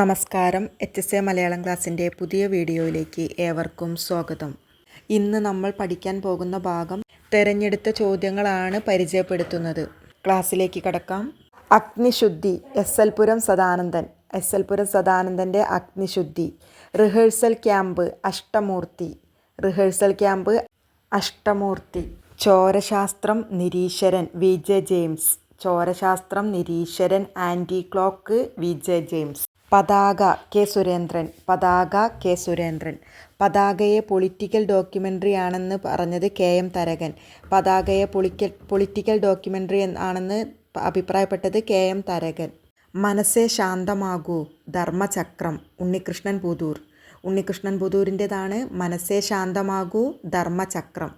നമസ്കാരം. H S A Malayalam ക്ലാസ്സിന്റെ പുതിയ വീഡിയോയിലേക്ക് ഏവർക്കും സ്വാഗതം. ഇന്ന് നമ്മൾ പഠിക്കാൻ പോകുന്ന ഭാഗം തിരഞ്ഞെടുത്ത ചോദ്യങ്ങളാണ് പരിചയപ്പെടുത്തുന്നത്. ക്ലാസ്സിലേക്ക് കടക്കാം. Agnishuddhi S L Puram Sadanandan. S L Puram സദാനന്ദന്റെ Agnishuddhi. Rehearsal camp Ashtamoorthi. Rehearsal camp Ashtamoorthi. Chorashastram Nireeshwaran V J James. Chorashastram Nireeshwaran anti clock V J James. Pathaka K Surendran Pathaka K Surendran. പതാകയെ political documentary ആണെന്ന് പറഞ്ഞത് K M Tharakan. പതാകയെ പൊളിക്കൽ political documentary ആണെന്ന് അഭിപ്രായപ്പെട്ടത് K M Tharakan. മനസ്സേ ശാന്തമാകൂ ധർമ്മചക്രം ഉണ്ണികൃഷ്ണൻ പുതൂർ. ഉണ്ണികൃഷ്ണൻ പുതൂരിന്റെതാണ് മനസ്സേ ശാന്തമാകൂ ധർമ്മചക്രം.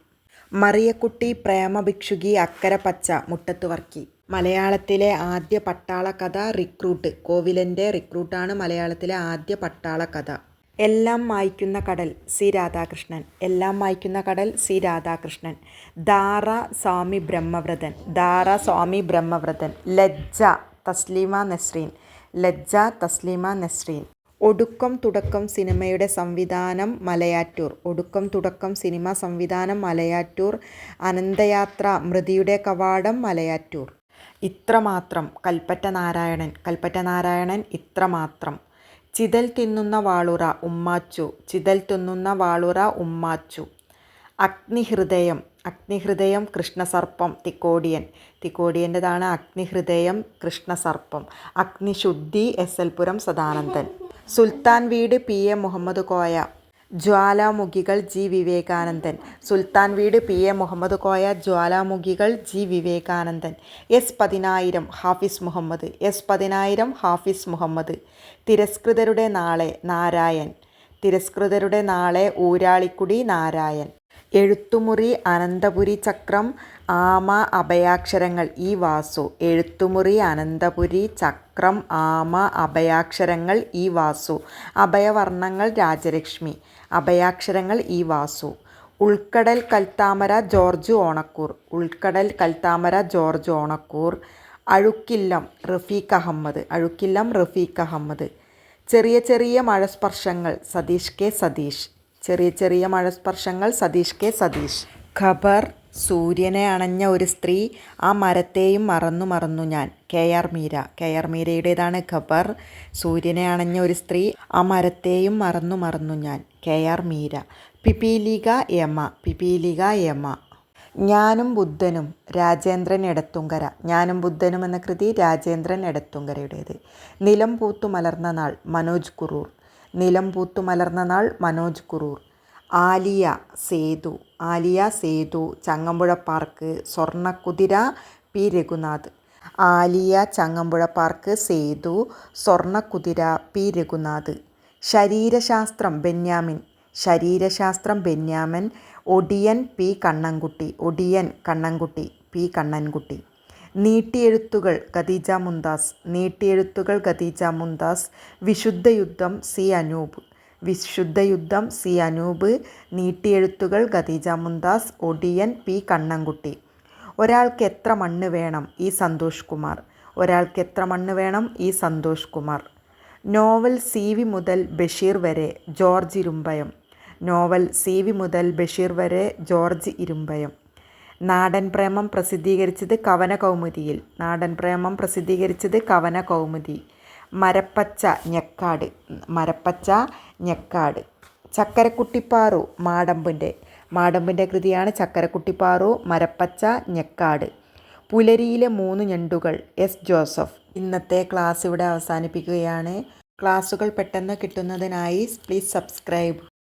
മറിയക്കുട്ടി പ്രേമഭിക്ഷുകി അക്കരപ്പച്ച പച്ച മുട്ടത്തുവർക്കി. മലയാളത്തിലെ ആദ്യ പട്ടാള കഥ റിക്രൂട്ട്. കോവിലന്റെ റിക്രൂട്ടാണ് മലയാളത്തിലെ ആദ്യ പട്ടാള കഥ എല്ലാം മായ്ക്കുന്ന കടൽ സി രാധാകൃഷ്ണൻ. എല്ലാം മായ്ക്കുന്ന കടൽ സി രാധാകൃഷ്ണൻ. ദാറ സ്വാമി ബ്രഹ്മവ്രതൻ. ദാറ സ്വാമി ബ്രഹ്മവ്രതൻ. ലജ്ജ തസ്ലീമ നസ്രീൻ. ലജ്ജ തസ്ലീമ നസ്രീൻ. ഒടുക്കം തുടക്കം സിനിമയുടെ സംവിധാനം മലയാറ്റൂർ. ഒടുക്കം തുടക്കം സിനിമ സംവിധാനം മലയാറ്റൂർ. അനന്തയാത്ര മൃതിയുടെ കവാടം മലയാറ്റൂർ. ഇത്രമാത്രം കൽപ്പറ്റ നാരായണൻ കൽപ്പറ്റ നാരായണൻ ഇത്രമാത്രം. ചിതൽ തിന്നുന്ന വാളുറ ഉമ്മാച്ചു ചിതൽ തിന്നുന്ന വാളുറ Ummachu. Agnihridayam Agnihridayam Krishnasarpam Thikkodiyan. തിക്കോടിയന്റെതാണ് Agnihridayam Krishnasarpam. Agnishuddhi S L Puram Sadanandan. Sultan Veedu P A Muhammad Koya. Jwalamukhikal G Vivekanandan. Sultan Veedu P A Muhammad Koya Jwalamukhikal G Vivekanandan. S Pathinayiram Hafis Muhammad. S പതിനായിരം ഹാഫിസ് മുഹമ്മദ്. തിരസ്കൃതരുടെ നാളെ നാരായൺ. തിരസ്കൃതരുടെ നാളെ ഊരാളിക്കുടി നാരായൺ. എഴുത്തുമുറി അനന്തപുരി ചക്രം ആമ അഭയാക്ഷരങ്ങൾ. ഈ വാസു. എഴുത്തുമുറി അനന്തപുരി ചക്രം ആമ അഭയാക്ഷരങ്ങൾ. ഈ വാസു. അഭയവർണങ്ങൾ രാജലക്ഷ്മി. അഭയാക്ഷരങ്ങൾ ഈ വാസു. ഉൾക്കടൽ കൽത്താമര ജോർജ് ഓണക്കൂർ. ഉൾക്കടൽ കൽത്താമര ജോർജ് ഓണക്കൂർ. അഴുക്കില്ലം റഫീഖ് അഹമ്മദ്. അഴുക്കില്ലം റഫീഖ് അഹമ്മദ്. ചെറിയ ചെറിയ മഴസ്പർശങ്ങൾ. സതീഷ് കെ. സതീഷ്. ചെറിയ ചെറിയ മഴ സ്പർശങ്ങൾ സതീഷ് കെ സതീഷ്. ഖബർ സൂര്യനെ അണഞ്ഞ ഒരു സ്ത്രീ ആ മരത്തെയും മറന്നു മറന്നു ഞാൻ. K R Meera. K R മീരയുടേതാണ് Khabar സൂര്യനെ അണഞ്ഞ ഒരു സ്ത്രീ ആ മരത്തെയും മറന്നു മറന്നു ഞാൻ. K R Meera. പിപീലിക Yama. പിപീലിക Yama. ഞാനും ബുദ്ധനും രാജേന്ദ്രൻ എടത്തുങ്കര. ഞാനും ബുദ്ധനും എന്ന കൃതി രാജേന്ദ്രൻ എടത്തുങ്കരയുടേത്. നിലം Poothu Malarnna Naal Manoj Kuroor. Nilam Poothu Malarnna Naal Manoj Kuroor. Aliya Sethu Aliya Sethu Changampuzha park Swarnakkuthira P. Raghunath. Aliya Changampuzha park Sethu Swarnakkuthira P. Raghunath. Shareerashastram Benyamin. Shareerashastram Benyamin Odiyan P. Kannankutty. Odiyan Kannankutty P. Kannankutty. Neettiyezhuthukal Khadeeja Mumtaz Neettiyezhuthukal Khadeeja Mumtaz Vishudhayudham C Anoop Vishudhayudham C Anoop Neettiyezhuthukal Khadeeja Mumtaz Odiyan P Kannankutty. ഒരാൾക്ക് എത്ര മണ്ണ് വേണം ഈ സന്തോഷ് കുമാർ? ഒരാൾക്ക് എത്ര മണ്ണ് വേണം ഈ Santhosh Kumar? Novel C V മുതൽ ബഷീർ വരെ George Irumbayam. Novel C V മുതൽ ബഷീർ വരെ ജോർജ് ഇരുമ്പയം. നാടൻ പ്രേമം പ്രസിദ്ധീകരിച്ചത് കവന കൗമുദിയിൽ നാടൻ പ്രേമം പ്രസിദ്ധീകരിച്ചത് കവന കൗമുദി മരപ്പച്ച ഞെക്കാട്. മരപ്പച്ച ഞെക്കാട്. ചക്കരക്കുട്ടിപ്പാറു മാടമ്പിന്റെ മാടമ്പിന്റെ കൃതിയാണ് ചക്കരക്കുട്ടിപ്പാറു മരപ്പച്ച Njekkad. Pulariyile Moonnu Njandukal S Joseph. ഇന്നത്തെ ക്ലാസ് ഇവിടെ അവസാനിപ്പിക്കുകയാണ്. ക്ലാസ്സുകൾ പെട്ടെന്ന് കിട്ടുന്നതിനായി പ്ലീസ് സബ്സ്ക്രൈബ്.